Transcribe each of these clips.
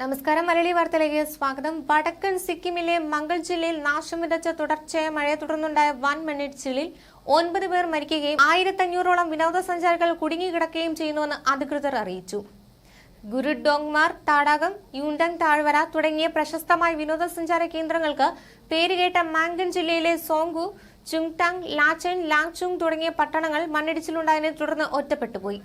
നമസ്കാരം. മലയാളി വാർത്തയിലേക്ക് സ്വാഗതം. വടക്കൻ സിക്കിമിലെ മംഗൾ ജില്ലയിൽ നാശം വിതച്ച തുടർച്ചയായ മഴയെ തുടർന്നുണ്ടായ വൻ മണ്ണിടിച്ചിലിൽ ഒൻപത് പേർ മരിക്കുകയും ആയിരത്തഞ്ഞൂറോളം വിനോദസഞ്ചാരികൾ കുടുങ്ങിക്കിടക്കുകയും ചെയ്യുന്നുവെന്ന് അധികൃതർ അറിയിച്ചു. ഗുരുഡോങ്മാർ താടാകം യുണ്ടങ് താഴ്വര തുടങ്ങിയ പ്രശസ്തമായ വിനോദസഞ്ചാര കേന്ദ്രങ്ങൾക്ക് പേരുകേട്ട മാങ്കൻ ജില്ലയിലെ സോങ്കു ചുങ്ടാങ് ലാചെൻ ലാങ്ചുങ് തുടങ്ങിയ പട്ടണങ്ങൾ മണ്ണിടിച്ചിലുണ്ടായതിനെ തുടർന്ന് ഒറ്റപ്പെട്ടുപോയി.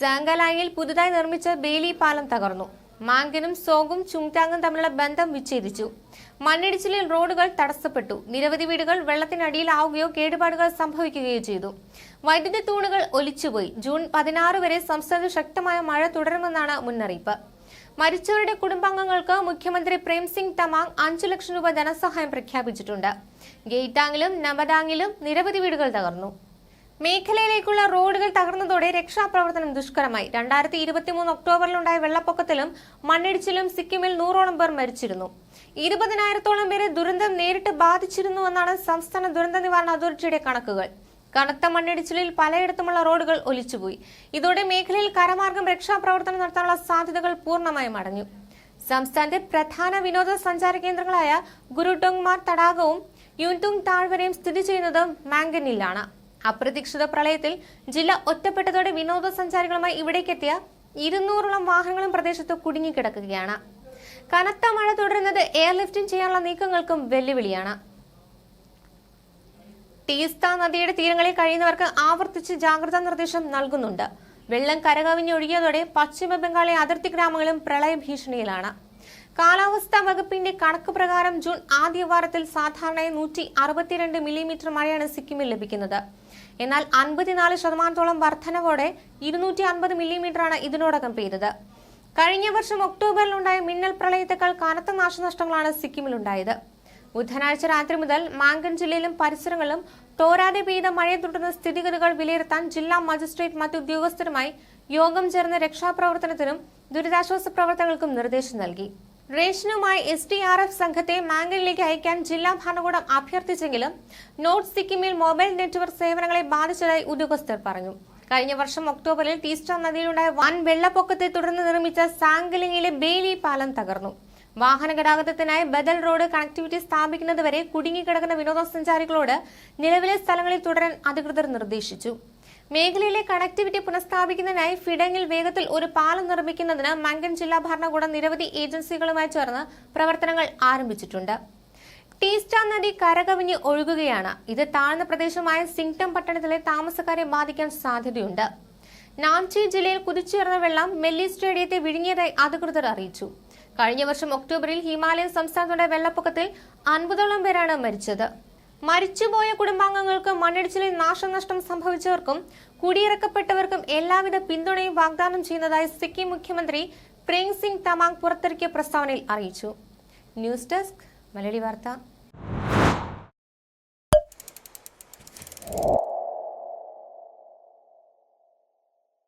സാങ്കലായിൽ പുതുതായി നിർമ്മിച്ച ബേലി പാലം തകർന്നു. മാങ്കനും സോഗും ചുങ്ടാങ്ങും തമ്മിലുള്ള ബന്ധം വിച്ഛേദിച്ചു. മണ്ണിടിച്ചിലിൽ റോഡുകൾ തടസ്സപ്പെട്ടു. നിരവധി വീടുകൾ വെള്ളത്തിനടിയിലാവുകയോ കേടുപാടുകൾ സംഭവിക്കുകയോ ചെയ്തു. വൈദ്യുതി തൂണുകൾ ഒലിച്ചുപോയി. ജൂൺ പതിനാറ് വരെ സംസ്ഥാനത്ത് ശക്തമായ മഴ തുടരുമെന്നാണ് മുന്നറിയിപ്പ്. മരിച്ചവരുടെ കുടുംബാംഗങ്ങൾക്ക് മുഖ്യമന്ത്രി പ്രേംസിംഗ് തമാങ് അഞ്ചു ലക്ഷം രൂപ ധനസഹായം പ്രഖ്യാപിച്ചിട്ടുണ്ട്. ഗെയ്റ്റാങ്ങിലും നമദാങ്ങിലും നിരവധി വീടുകൾ തകർന്നു. മേഖലയിലേക്കുള്ള റോഡുകൾ തകർന്നതോടെ രക്ഷാപ്രവർത്തനം ദുഷ്കരമായി. രണ്ടായിരത്തി ഇരുപത്തിമൂന്ന് ഒക്ടോബറിലുണ്ടായ വെള്ളപ്പൊക്കത്തിലും മണ്ണിടിച്ചിലും സിക്കിമിൽ നൂറോളം പേർ മരിച്ചിരുന്നു. ഇരുപതിനായിരത്തോളം പേരെ ദുരന്തം നേരിട്ട് ബാധിച്ചിരുന്നുവെന്നാണ് സംസ്ഥാന ദുരന്ത നിവാരണ അതോറിറ്റിയുടെ കണക്കുകൾ. കനത്ത മണ്ണിടിച്ചിലിൽ പലയിടത്തുമുള്ള റോഡുകൾ ഒലിച്ചുപോയി. ഇതോടെ മേഖലയിൽ കരമാർഗം രക്ഷാപ്രവർത്തനം നടത്താനുള്ള സാധ്യതകൾ പൂർണമായും അടഞ്ഞു. സംസ്ഥാനത്തെ പ്രധാന വിനോദസഞ്ചാര കേന്ദ്രങ്ങളായ ഗുരുഡോങ്മാർ തടാകവും യുൻതുങ് താഴ്വരയും സ്ഥിതി ചെയ്യുന്നത് മാംഗനിലാണ്. അപ്രതീക്ഷിത പ്രളയത്തിൽ ജില്ല ഒറ്റപ്പെട്ടതോടെ വിനോദസഞ്ചാരികളുമായി ഇവിടേക്കെത്തിയ ഇരുന്നൂറോളം വാഹനങ്ങളും പ്രദേശത്ത് കുടുങ്ങിക്കിടക്കുകയാണ്. കനത്ത മഴ തുടരുന്നത് എയർലിഫ്റ്റിംഗ് ചെയ്യാനുള്ള നീക്കങ്ങൾക്കും വെല്ലുവിളിയാണ്. തീസ്ത നദിയുടെ തീരങ്ങളിൽ കഴിയുന്നവർക്ക് ആവർത്തിച്ച് ജാഗ്രതാ നിർദ്ദേശം നൽകുന്നുണ്ട്. വെള്ളം കരകവിഞ്ഞൊഴുകിയതോടെ പശ്ചിമ ബംഗാളിലെ അതിർത്തി ഗ്രാമങ്ങളും പ്രളയ ഭീഷണിയിലാണ്. കാലാവസ്ഥാ വകുപ്പിന്റെ കണക്ക് പ്രകാരം ജൂൺ ആദ്യ വാരത്തിൽ സാധാരണയായി നൂറ്റി അറുപത്തിരണ്ട് മില്ലിമീറ്റർ മഴയാണ് സിക്കിമിൽ ലഭിക്കുന്നത്. എന്നാൽ അൻപത്തിനാല് ശതമാനത്തോളം വർധനവോടെ ഇരുന്നൂറ്റി അൻപത് മില്ലിമീറ്ററാണ് ഇതിനോടകം പെയ്തത്. കഴിഞ്ഞ വർഷം ഒക്ടോബറിലുണ്ടായ മിന്നൽ പ്രളയത്തെക്കാൾ കനത്ത നാശനഷ്ടങ്ങളാണ് സിക്കിമിലുണ്ടായത്. ബുധനാഴ്ച രാത്രി മുതൽ മാങ്കൻ ജില്ലയിലും പരിസരങ്ങളിലും തോരാതെ പെയ്ത മഴയെ തുടർന്ന് സ്ഥിതിഗതികൾ വിലയിരുത്താൻ ജില്ലാ മജിസ്ട്രേറ്റ് മറ്റു ഉദ്യോഗസ്ഥരുമായി യോഗം ചേർന്ന് രക്ഷാപ്രവർത്തനത്തിനും ദുരിതാശ്വാസ പ്രവർത്തനങ്ങൾക്കും നിർദ്ദേശം നൽകി. റേഷനുമായി എസ് ഡി ആർ എഫ് സംഘത്തെ മാംഗലിലേക്ക് അയക്കാൻ ജില്ലാ ഭരണകൂടം അഭ്യർത്ഥിച്ചെങ്കിലും നോർത്ത് സിക്കിമിൽ മൊബൈൽ നെറ്റ്വർക്ക് സേവനങ്ങളെ ബാധിച്ചതായി ഉദ്യോഗസ്ഥർ പറഞ്ഞു. കഴിഞ്ഞ വർഷം ഒക്ടോബറിൽ ടീസ്റ്റർ നദിയിലുണ്ടായ വൻ വെള്ളപ്പൊക്കത്തെ തുടർന്ന് നിർമ്മിച്ച സാങ്കലിംഗിലെ ബേലി പാലം തകർന്നു. വാഹന ഗതാഗതത്തിനായി ബദൽ റോഡ് കണക്ടിവിറ്റി സ്ഥാപിക്കുന്നതുവരെ കുടുങ്ങിക്കിടക്കുന്ന വിനോദസഞ്ചാരികളോട് നിലവിലെ സ്ഥലങ്ങളിൽ തുടരാൻ അധികൃതർ നിർദ്ദേശിച്ചു. മേഖലയിലെ കണക്ടിവിറ്റി പുനഃസ്ഥാപിക്കുന്നതിനായി ഫിഡങ്ങിൽ വേഗത്തിൽ ഒരു പാലം നിർമ്മിക്കുന്നതിന് മങ്കൻ ജില്ലാ ഭരണകൂടം നിരവധി ഏജൻസികളുമായി ചേർന്ന് പ്രവർത്തനങ്ങൾ ആരംഭിച്ചിട്ടുണ്ട്. ടീസ്റ്റ നദി കരകവിഞ്ഞ് ഒഴുകുകയാണ്. ഇത് താഴ്ന്ന പ്രദേശമായ സിംഗ്ടം പട്ടണത്തിലെ താമസക്കാരെ ബാധിക്കാൻ സാധ്യതയുണ്ട്. നാംചി ജില്ലയിൽ കുതിച്ചുയർന്ന വെള്ളം മെല്ലി സ്റ്റേഡിയത്തെ വിഴുങ്ങിയതായി അധികൃതർ അറിയിച്ചു. കഴിഞ്ഞ വർഷം ഒക്ടോബറിൽ ഹിമാലയൻ സംസ്ഥാനത്തുണ്ടായ വെള്ളപ്പൊക്കത്തിൽ അൻപതോളം പേരാണ് മരിച്ചത്. മരിച്ചുപോയ കുടുംബാംഗങ്ങൾക്കും മണ്ണിടിച്ചിലിൽ നാശനഷ്ടം സംഭവിച്ചവർക്കും കുടിയിറക്കപ്പെട്ടവർക്കും എല്ലാവിധ പിന്തുണയും വാഗ്ദാനം ചെയ്യുന്നതായി സിക്കിം മുഖ്യമന്ത്രി പ്രേം സിംഗ് തമാങ് പുറത്തിറക്കിയ പ്രസ്താവനയിൽ അറിയിച്ചു. ന്യൂസ് ഡെസ്ക് മലയാളി വാർത്ത.